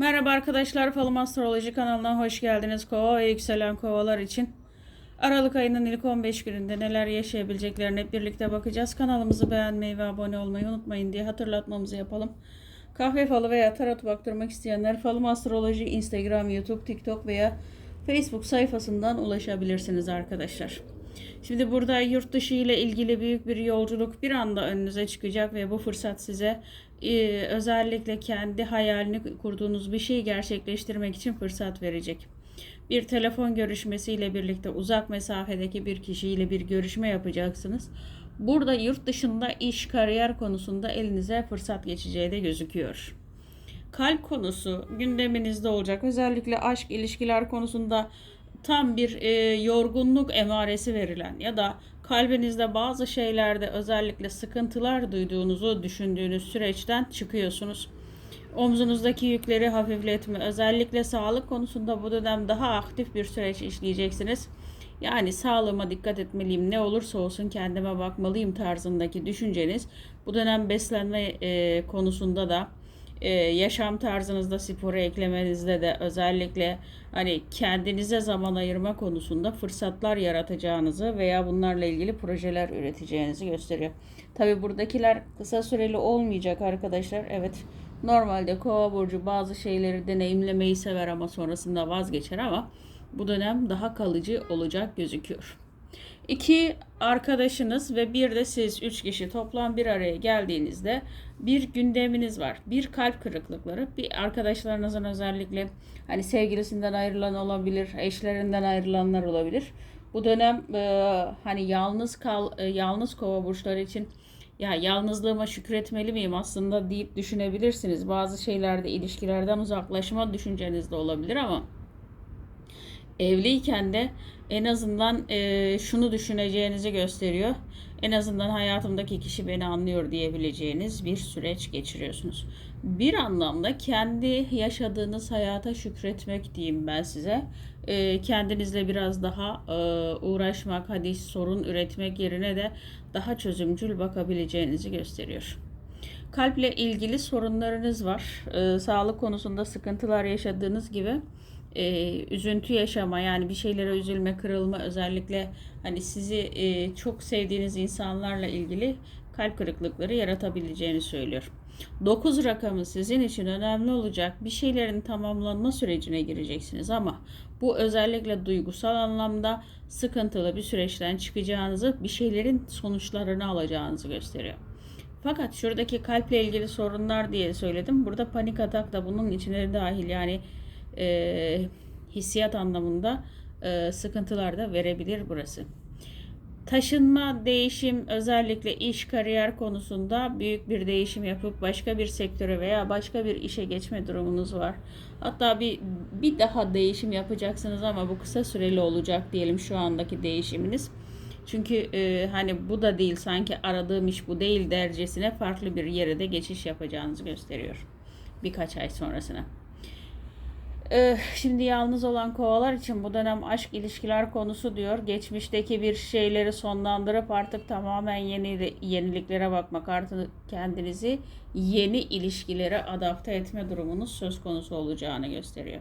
Merhaba arkadaşlar, Falım Astroloji kanalına hoş geldiniz. Kova ve yükselen kovalar için Aralık ayının ilk 15 gününde neler yaşayabileceklerine hep birlikte bakacağız. Kanalımızı beğenmeyi ve abone olmayı unutmayın diye hatırlatmamızı yapalım. Kahve falı veya tarot baktırmak isteyenler Falım Astroloji Instagram, YouTube, TikTok veya Facebook sayfasından ulaşabilirsiniz arkadaşlar. Şimdi burada yurt dışı ile ilgili büyük bir yolculuk bir anda önünüze çıkacak ve bu fırsat size e, özellikle kendi hayalini kurduğunuz bir şeyi gerçekleştirmek için fırsat verecek. Bir telefon görüşmesiyle birlikte uzak mesafedeki bir kişiyle bir görüşme yapacaksınız. Burada yurt dışında iş, kariyer konusunda elinize fırsat geçeceği de gözüküyor. Kalp konusu gündeminizde olacak. Özellikle aşk, ilişkiler konusunda tam bir e, yorgunluk emaresi verilen ya da kalbinizde bazı şeylerde özellikle sıkıntılar duyduğunuzu düşündüğünüz süreçten çıkıyorsunuz. Omzunuzdaki yükleri hafifletme, özellikle sağlık konusunda bu dönem daha aktif bir süreç işleyeceksiniz. Yani sağlığıma dikkat etmeliyim, ne olursa olsun kendime bakmalıyım tarzındaki düşünceniz bu dönem beslenme e, konusunda da e, yaşam tarzınızda sporu eklemenizde de özellikle hani kendinize zaman ayırma konusunda fırsatlar yaratacağınızı veya bunlarla ilgili projeler üreteceğinizi gösteriyor. Tabi buradakiler kısa süreli olmayacak arkadaşlar. Evet normalde kova burcu bazı şeyleri deneyimlemeyi sever ama sonrasında vazgeçer ama bu dönem daha kalıcı olacak gözüküyor. İki arkadaşınız ve bir de siz üç kişi toplam bir araya geldiğinizde bir gündeminiz var. Bir kalp kırıklıkları, bir arkadaşlarınızın özellikle hani sevgilisinden ayrılan olabilir, eşlerinden ayrılanlar olabilir. Bu dönem e, hani yalnız kal, e, yalnız kova burçları için ya yalnızlığıma şükretmeli miyim aslında deyip düşünebilirsiniz. Bazı şeylerde ilişkilerden uzaklaşma düşünceniz de olabilir ama evliyken de en azından e, şunu düşüneceğinizi gösteriyor. En azından hayatımdaki kişi beni anlıyor diyebileceğiniz bir süreç geçiriyorsunuz. Bir anlamda kendi yaşadığınız hayata şükretmek diyeyim ben size. E, kendinizle biraz daha e, uğraşmak, hadi sorun üretmek yerine de daha çözümcül bakabileceğinizi gösteriyor. Kalple ilgili sorunlarınız var. E, sağlık konusunda sıkıntılar yaşadığınız gibi e, üzüntü yaşama yani bir şeylere üzülme, kırılma özellikle hani sizi e, çok sevdiğiniz insanlarla ilgili kalp kırıklıkları yaratabileceğini söylüyor. 9 rakamı sizin için önemli olacak. Bir şeylerin tamamlanma sürecine gireceksiniz ama bu özellikle duygusal anlamda sıkıntılı bir süreçten çıkacağınızı, bir şeylerin sonuçlarını alacağınızı gösteriyor. Fakat şuradaki kalple ilgili sorunlar diye söyledim. Burada panik atak da bunun içine dahil. Yani e, hissiyat anlamında e, sıkıntılar da verebilir burası. Taşınma, değişim özellikle iş, kariyer konusunda büyük bir değişim yapıp başka bir sektöre veya başka bir işe geçme durumunuz var. Hatta bir bir daha değişim yapacaksınız ama bu kısa süreli olacak diyelim şu andaki değişiminiz. Çünkü e, hani bu da değil sanki aradığım iş bu değil dercesine farklı bir yere de geçiş yapacağınızı gösteriyor. Birkaç ay sonrasına. Ee, şimdi yalnız olan kovalar için bu dönem aşk ilişkiler konusu diyor. Geçmişteki bir şeyleri sonlandırıp artık tamamen yeni yeniliklere bakmak, artık kendinizi yeni ilişkilere adapte etme durumunuz söz konusu olacağını gösteriyor.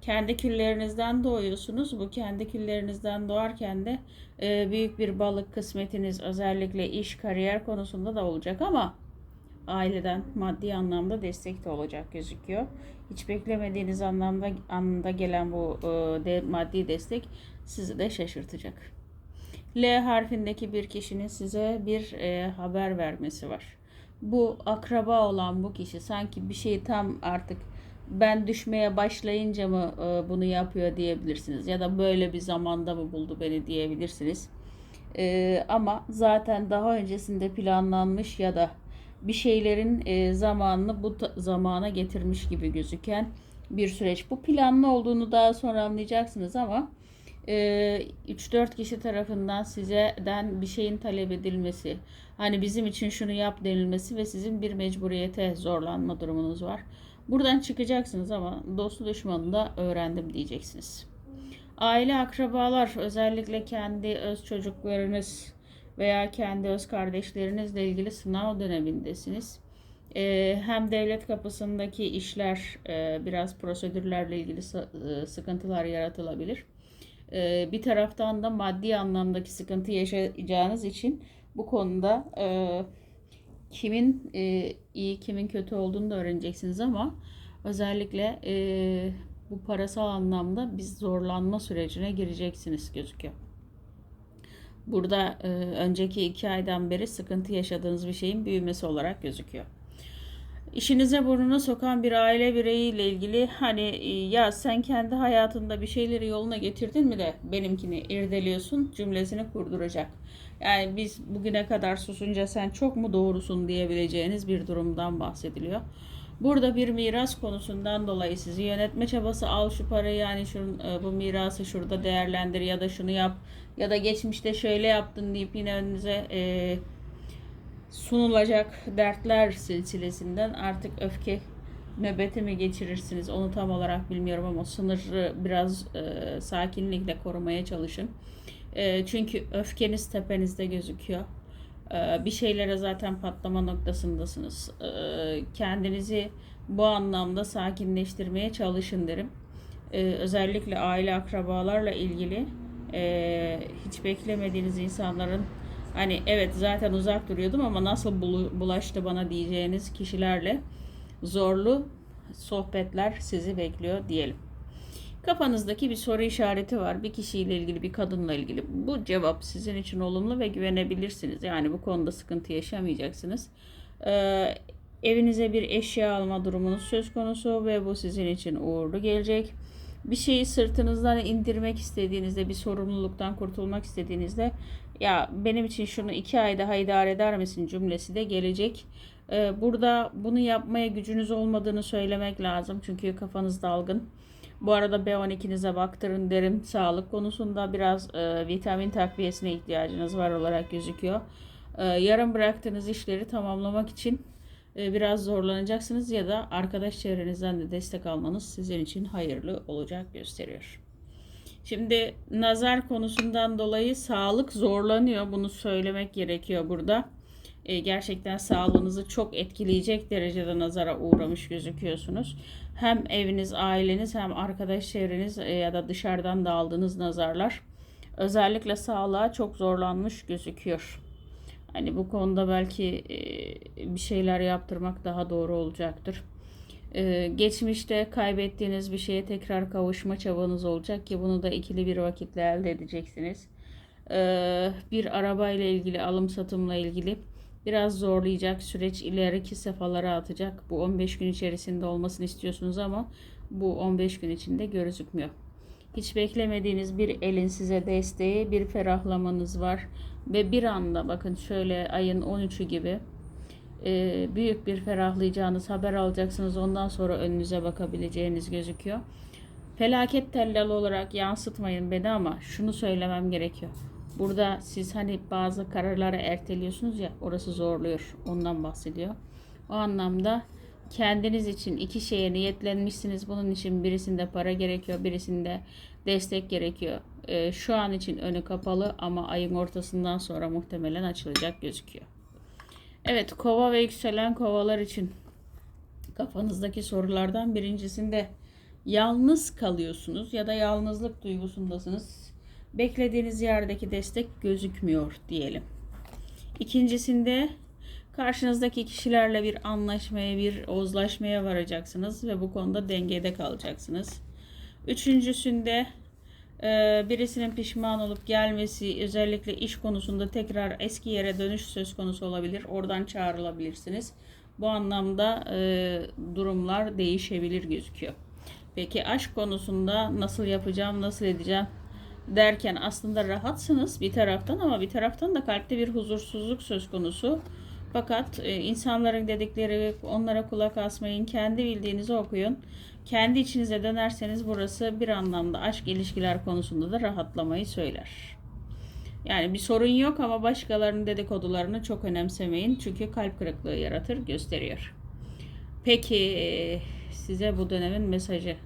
Kendi küllerinizden doğuyorsunuz. Bu kendi küllerinizden doğarken de e, büyük bir balık kısmetiniz özellikle iş, kariyer konusunda da olacak ama aileden maddi anlamda destek de olacak gözüküyor. Hiç beklemediğiniz anlamda anında gelen bu e, maddi destek sizi de şaşırtacak. L harfindeki bir kişinin size bir e, haber vermesi var. Bu akraba olan bu kişi sanki bir şey tam artık ben düşmeye başlayınca mı e, bunu yapıyor diyebilirsiniz. Ya da böyle bir zamanda mı buldu beni diyebilirsiniz. E, ama zaten daha öncesinde planlanmış ya da bir şeylerin e, zamanını bu zamana getirmiş gibi gözüken bir süreç. Bu planlı olduğunu daha sonra anlayacaksınız ama e, 3-4 kişi tarafından sizden bir şeyin talep edilmesi, hani bizim için şunu yap denilmesi ve sizin bir mecburiyete zorlanma durumunuz var. Buradan çıkacaksınız ama dostu düşmanı da öğrendim diyeceksiniz. Aile, akrabalar, özellikle kendi öz çocuklarınız, veya kendi öz kardeşlerinizle ilgili sınav dönemindesiniz. E, hem devlet kapısındaki işler e, biraz prosedürlerle ilgili e, sıkıntılar yaratılabilir. E, bir taraftan da maddi anlamdaki sıkıntı yaşayacağınız için bu konuda e, kimin e, iyi kimin kötü olduğunu da öğreneceksiniz ama özellikle e, bu parasal anlamda bir zorlanma sürecine gireceksiniz gözüküyor. Burada e, önceki iki aydan beri sıkıntı yaşadığınız bir şeyin büyümesi olarak gözüküyor. İşinize burnunu sokan bir aile bireyiyle ilgili hani e, ya sen kendi hayatında bir şeyleri yoluna getirdin mi de benimkini irdeliyorsun cümlesini kurduracak. Yani biz bugüne kadar susunca sen çok mu doğrusun diyebileceğiniz bir durumdan bahsediliyor. Burada bir miras konusundan dolayı sizi yönetme çabası al şu parayı yani şunun, e, bu mirası şurada değerlendir ya da şunu yap ya da geçmişte şöyle yaptın deyip yine önünüze e, sunulacak dertler silsilesinden artık öfke nöbeti mi geçirirsiniz onu tam olarak bilmiyorum ama sınırı biraz e, sakinlikle korumaya çalışın. E, çünkü öfkeniz tepenizde gözüküyor. E, bir şeylere zaten patlama noktasındasınız. E, kendinizi bu anlamda sakinleştirmeye çalışın derim. E, özellikle aile akrabalarla ilgili hiç beklemediğiniz insanların Hani evet zaten uzak duruyordum ama nasıl bulaştı bana diyeceğiniz kişilerle zorlu sohbetler sizi bekliyor diyelim. Kafanızdaki bir soru işareti var. Bir kişiyle ilgili, bir kadınla ilgili. Bu cevap sizin için olumlu ve güvenebilirsiniz. Yani bu konuda sıkıntı yaşamayacaksınız. Ee, evinize bir eşya alma durumunuz söz konusu ve bu sizin için uğurlu gelecek bir şeyi sırtınızdan indirmek istediğinizde, bir sorumluluktan kurtulmak istediğinizde ya benim için şunu iki ay daha idare eder misin cümlesi de gelecek. Ee, burada bunu yapmaya gücünüz olmadığını söylemek lazım. Çünkü kafanız dalgın. Bu arada B12'nize baktırın derim. Sağlık konusunda biraz e, vitamin takviyesine ihtiyacınız var olarak gözüküyor. E, yarım bıraktığınız işleri tamamlamak için e, biraz zorlanacaksınız ya da arkadaş çevrenizden de destek almanız sizin için hayırlı olacak gösteriyor. Şimdi nazar konusundan dolayı sağlık zorlanıyor. Bunu söylemek gerekiyor burada. E, gerçekten sağlığınızı çok etkileyecek derecede nazara uğramış gözüküyorsunuz. Hem eviniz, aileniz hem arkadaş çevreniz e, ya da dışarıdan da aldığınız nazarlar özellikle sağlığa çok zorlanmış gözüküyor. Hani bu konuda belki e, bir şeyler yaptırmak daha doğru olacaktır. E, geçmişte kaybettiğiniz bir şeye tekrar kavuşma çabanız olacak ki bunu da ikili bir vakitle elde edeceksiniz. E, bir araba ile ilgili alım satımla ilgili biraz zorlayacak süreç ileriki safhalara atacak. Bu 15 gün içerisinde olmasını istiyorsunuz ama bu 15 gün içinde gözükmüyor. Hiç beklemediğiniz bir elin size desteği, bir ferahlamanız var. Ve bir anda bakın şöyle ayın 13'ü gibi e, büyük bir ferahlayacağınız haber alacaksınız. Ondan sonra önünüze bakabileceğiniz gözüküyor. Felaket tellalı olarak yansıtmayın beni ama şunu söylemem gerekiyor. Burada siz hani bazı kararları erteliyorsunuz ya orası zorluyor. Ondan bahsediyor. O anlamda kendiniz için iki şeye niyetlenmişsiniz. Bunun için birisinde para gerekiyor, birisinde destek gerekiyor. E, şu an için önü kapalı ama ayın ortasından sonra muhtemelen açılacak gözüküyor. Evet, kova ve yükselen kovalar için kafanızdaki sorulardan birincisinde yalnız kalıyorsunuz ya da yalnızlık duygusundasınız. Beklediğiniz yerdeki destek gözükmüyor diyelim. İkincisinde Karşınızdaki kişilerle bir anlaşmaya, bir ozlaşmaya varacaksınız ve bu konuda dengede kalacaksınız. Üçüncüsünde e, birisinin pişman olup gelmesi özellikle iş konusunda tekrar eski yere dönüş söz konusu olabilir. Oradan çağrılabilirsiniz. Bu anlamda e, durumlar değişebilir gözüküyor. Peki aşk konusunda nasıl yapacağım, nasıl edeceğim derken aslında rahatsınız bir taraftan ama bir taraftan da kalpte bir huzursuzluk söz konusu. Fakat e, insanların dedikleri onlara kulak asmayın. Kendi bildiğinizi okuyun. Kendi içinize dönerseniz burası bir anlamda aşk ilişkiler konusunda da rahatlamayı söyler. Yani bir sorun yok ama başkalarının dedikodularını çok önemsemeyin. Çünkü kalp kırıklığı yaratır, gösteriyor. Peki size bu dönemin mesajı.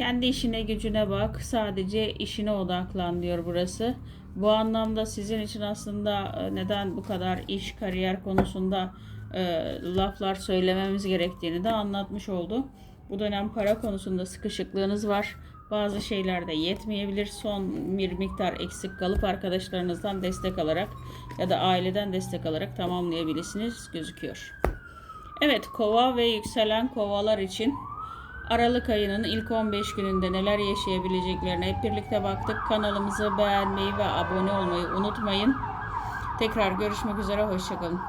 Kendi işine gücüne bak. Sadece işine odaklan diyor burası. Bu anlamda sizin için aslında e, neden bu kadar iş, kariyer konusunda e, laflar söylememiz gerektiğini de anlatmış oldu. Bu dönem para konusunda sıkışıklığınız var. Bazı şeyler de yetmeyebilir. Son bir miktar eksik kalıp arkadaşlarınızdan destek alarak ya da aileden destek alarak tamamlayabilirsiniz gözüküyor. Evet kova ve yükselen kovalar için Aralık ayının ilk 15 gününde neler yaşayabileceklerine hep birlikte baktık. Kanalımızı beğenmeyi ve abone olmayı unutmayın. Tekrar görüşmek üzere, hoşçakalın.